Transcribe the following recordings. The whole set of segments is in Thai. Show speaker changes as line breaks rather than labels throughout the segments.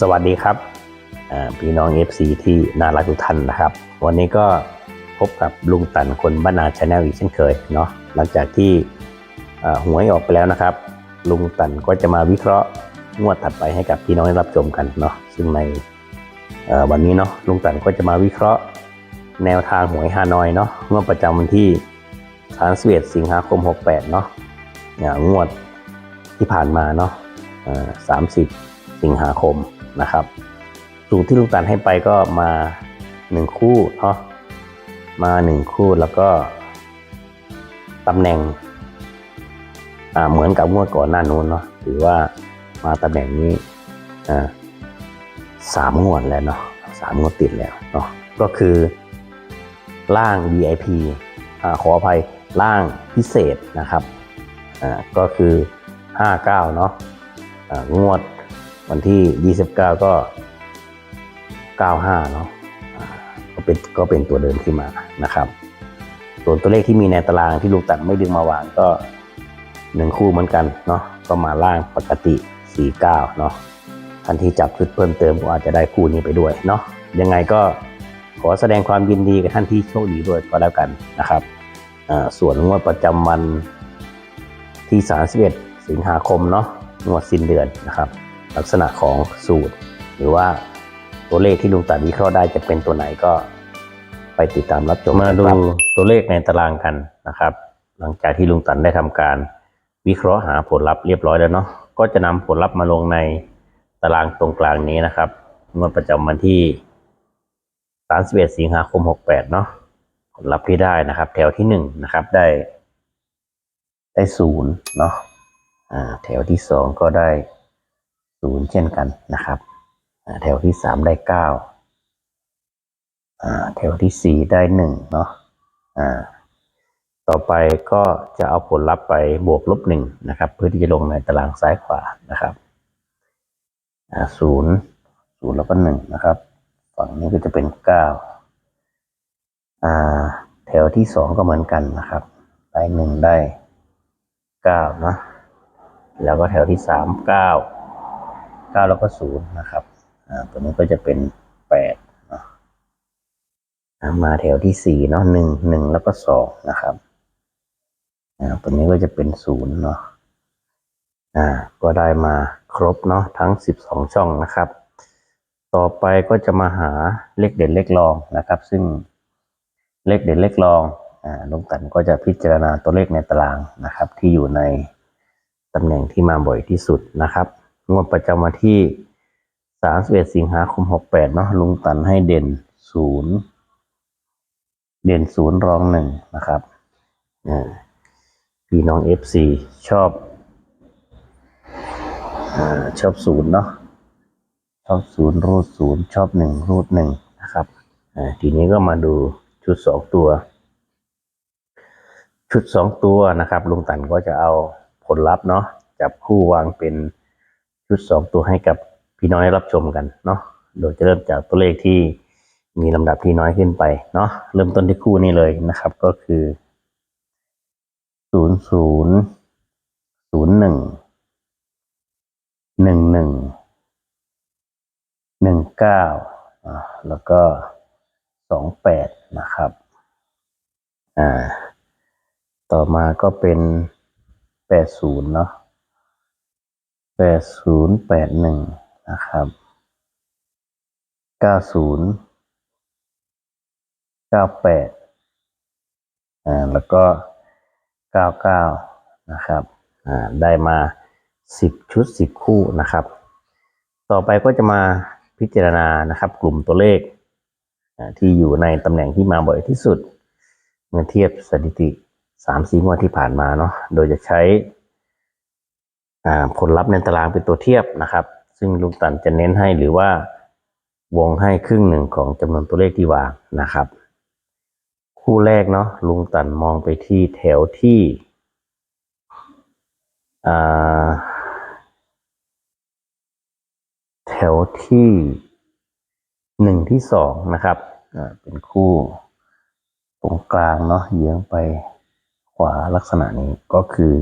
สวัสดีครับพี่น้อง FC ที่น่ารักทุกท่านนะครับ วันนี้ก็พบกับลุงตันคนบ้านนาชาแนลอีกเช่นเคยเนาะหลังจากที่หวยออกไปแล้วนะครับ ลุงตันก็จะมาวิเคราะห์งวดถัดไปให้กับพี่น้องได้รับชมกันเนาะซึ่งในวันนี้เนาะลุงตันก็จะมาวิเคราะห์แนวทางหวยฮานอยเนาะงวดประจำวันที่31สิงหาคม 68 เนาะงวดที่ผ่านมาเนาะ30 สิงหาคม นะครับ สูตรที่ลุงตันให้ไปก็มาหนึ่งคู่เนาะมาหนึ่งคู่แล้วก็ตำแหน่งอ่าเหมือนกับงวดก่อนหน้านู้นเนาะถือว่ามาตำแหน่งนี้อ่าสามงวดแล้วเนาะสามงวดติดแล้วเนาะก็คือล่าง VIP อ่าขออภัยล่างพิเศษนะครับอ่าก็คือ 59 เนาะอ่างวด วันที่ 29 ก็ 95 เนาะก็เป็นก็เป็นตัวเดิมที่มานะครับส่วนตัวเลขที่มีในตารางที่ลูกตัดไม่ดึงมาวางก็หนึ่งคู่เหมือนกันเนาะก็มาล่างปกติ 49 เนาะท่านที่จับชุดเพิ่มเติมก็อาจจะได้คู่นี้ไปด้วยเนาะยังไงก็ขอแสดงความยินดีกับท่านที่โชคดีด้วยก็แล้วกันนะครับส่วนงวดประจำวันที่ 31 สิงหาคมเนาะงวดสิ้นเดือนนะครับ ลักษณะของสูตร หรือว่าตัวเลขที่ลุงตัดวิเคราะห์ได้จะเป็นตัวไหนก็ไปติดตามรับชมมาดูตัวเลขในตารางกันนะครับ หลังจากที่ลุงตันได้ทำการวิเคราะห์หาผลลัพธ์เรียบร้อยแล้วเนาะก็จะนำผลลัพธ์มาลงในตารางตรงกลางนี้นะครับงวดประจำวันที่ 31 สิงหาคม 68 เนาะผลลัพธ์ที่ได้นะครับ แถวที่1นะครับได้ ได้ศูนย์เนาะแถวที่ 2 ก็ได้ ศูนย์เช่นกันนะครับแถวที่สามได้เก้าแถวที่สี่ได้หนึ่งเนาะต่อไปก็จะเอาผลลัพธ์ไปบวกลบหนึ่งนะครับ เพื่อที่จะลงในตารางซ้ายขวานะครับศูนย์ศูนย์แล้วก็หนึ่งนะครับ ฝั่งนี้ก็จะเป็นเก้าแถวที่สองก็เหมือนกันนะครับ ได้หนึ่งได้เก้าเนาะแล้วก็แถวที่สามเก้า ก้าแล้วก็ศูนย์นะครับอ่าตัวนี้ก็จะเป็นแปดอ่ามาแถวที่สี่เนาะหนึ่งหนึ่งแล้วก็สองนะครับอ่าตัวนี้ก็จะเป็นศูนย์เนาะอ่าก็ได้มาครบเนาะทั้งสิบสองช่องนะครับ ต่อไปก็จะมาหาเลขเด่นเลขรองนะครับ ซึ่งเลขเด่นเลขรองอ่าลุงตันก็จะพิจารณาตัวเลขในตารางนะครับ ที่อยู่ในตำแหน่งที่มาบ่อยที่สุดนะครับ งวดประจำวันที่ 31 สิงหาคม 68 เนาะลุงตันให้เด่นศูนย์เด่นศูนย์รองหนึ่งนะครับอ่าพี่น้อง FC ชอบอาชอบศูนย์เนาะชอบศูนย์รูดศูนย์ชอบหนึ่งรูดหนึ่งนะครับอ่าทีนี้ก็มาดูชุดสองตัว ชุดสองตัวนะครับลุงตันก็จะเอาผลลัพธ์เนาะจับคู่วางเป็น ชุดสองตัวให้กับพี่น้อยรับชมกันเนาะโดยจะเริ่มจากตัวเลขที่มีลำดับที่น้อยขึ้นไปเนาะเริ่มต้นที่คู่นี้เลยนะครับ ก็คือศูนย์ศูนย์ศูนย์หนึ่งหนึ่งหนึ่งหนึ่งเก้าแล้วก็สองแปดนะครับอ่าต่อมาก็เป็นแปดศูนย์เนาะ แปดศูนย์แปดหนึ่งนะครับเก้าศูนย์เก้าแปดอ่าแล้วก็เก้าเก้านะครับอ่าได้มาสิบชุดสิบคู่นะครับ ต่อไปก็จะมาพิจารณานะครับ กลุ่มตัวเลขอ่าที่อยู่ในตำแหน่งที่มาบ่อยที่สุด เมื่อเทียบสถิติสามสี่งวดที่ผ่านมาเนาะโดยจะใช้ ผลลัพธ์ในตารางเป็นตัวเทียบนะครับ ซึ่งลุงตันจะเน้นให้หรือว่าวงให้ครึ่งหนึ่งของจำนวนตัวเลขที่วางนะครับ คู่แรกเนาะลุงตันมองไปที่แถวที่แถวที่หนึ่งที่สองนะครับเป็นคู่ตรงกลางเนาะเยื้องไปขวาลักษณะนี้ก็คือ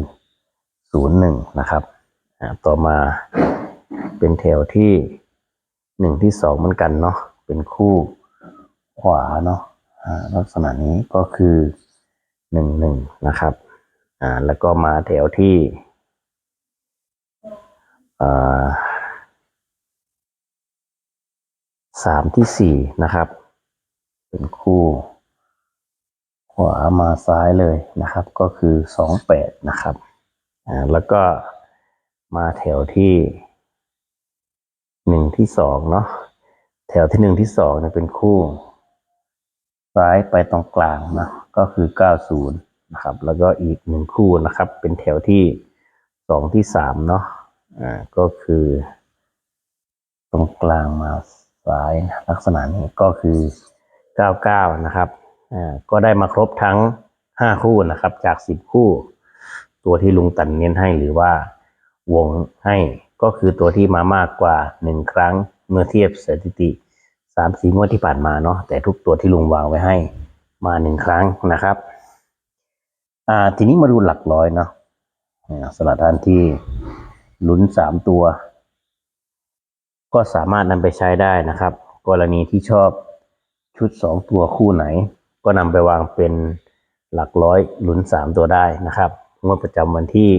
ศูนย์หนึ่งนะครับ ต่อมาเป็นแถวที่หนึ่งที่สองเหมือนกันเนาะเป็นคู่ขวาเนาะลักษณะนี้ก็คือหนึ่งหนึ่งนะครับอ่าแล้วก็มาแถวที่สามที่สี่นะครับ เป็นคู่ ขวามาซ้ายเลยนะครับ ก็คือสองแปดนะครับอ่าแล้วก็ มาแถวที่หนึ่งที่สองเนาะแถวที่หนึ่งที่สองเนี่ยเป็นคู่ซ้ายไปตรงกลางนะก็คือ 90 นะครับ แล้วก็อีกหนึ่งคู่นะครับ เป็นแถวที่สองที่สามเนาะอ่าก็คือ ตรงกลางมาซ้ายนะลักษณะนี้ก็คือ 99 นะครับอ่าก็ได้มาครบทั้ง 5 คู่นะครับ จาก 10 คู่ ตัวที่ลุงตันเน้นให้หรือว่า วงให้ก็คือตัวที่มามากกว่า 1 ครั้งเมื่อเทียบสถิติสามสี่งวดที่ผ่านมาเนาะแต่ทุกตัวที่ลุงวางไว้ให้มาหนึ่งครั้งนะครับอ่าทีนี้มาดูหลักร้อยเนาะสำหรับท่านที่ลุ้นสามตัว ก็สามารถนำไปใช้ได้นะครับ กรณีที่ชอบชุดสองตัวคู่ไหน ก็นำไปวางเป็นหลักร้อยลุ้นสามตัวได้นะครับงวดประจำวันที่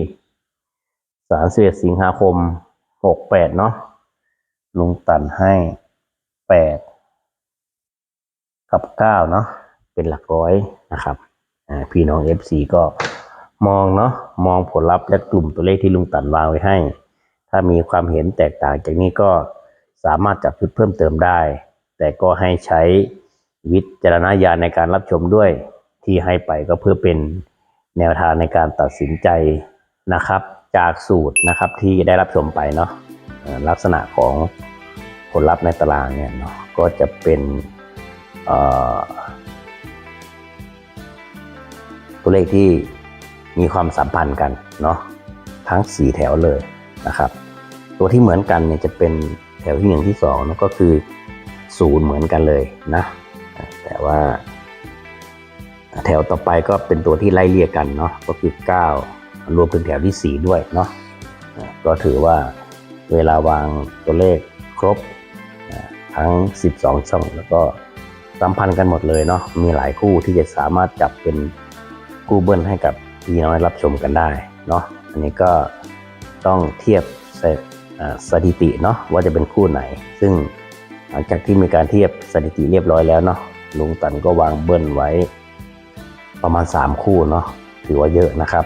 สามสิบเอ็ดสิงหาคมหกแปดเนาะลุงตันให้แปดกับเก้าเนาะเป็นหลักร้อยนะครับพี่น้อง FC ก็มองเนาะมองผลลัพธ์และกลุ่มตัวเลขที่ลุงตันวางไว้ให้ ถ้ามีความเห็นแตกต่างจากนี้ก็สามารถจับชุดเพิ่มเติมได้ แต่ก็ให้ใช้วิจารณญาณในการรับชมด้วยที่ให้ไปก็เพื่อเป็นแนวทางในการตัดสินใจนะครับ จากสูตรนะครับที่ได้รับชมไปเนาะลักษณะของผลลัพธ์ในตารางเนี่ยเนาะก็จะเป็นตัวเลขที่มีความสัมพันธ์กันเนาะทั้งสี่แถวเลยนะครับ ตัวที่เหมือนกันเนี่ยจะเป็นแถวที่หนึ่งที่สองนะก็คือศูนย์เหมือนกันเลยนะ แต่ว่า แถวต่อไปก็เป็นตัวที่ไล่เลี่ยกันเนาะก็คือ 9 รวมถึงแถวที่ 4 ด้วยเนาะก็ถือว่าเวลาวางตัวเลขครบทั้ง 12 ช่อง แล้วก็สัมพันธ์กันหมดเลยเนาะมีหลายคู่ที่จะสามารถจับเป็นคู่เบิ้ลให้กับพี่น้อยรับชมกันได้เนาะอันนี้ก็ต้องเทียบสสถิติเนาะว่าจะเป็นคู่ไหน ซึ่งหลังจากที่มีการเทียบสถิติเรียบร้อยแล้วเนาะลุงตันก็วางเบิ้ลไว้ประมาณ 3 คู่เนาะถือว่าเยอะนะครับ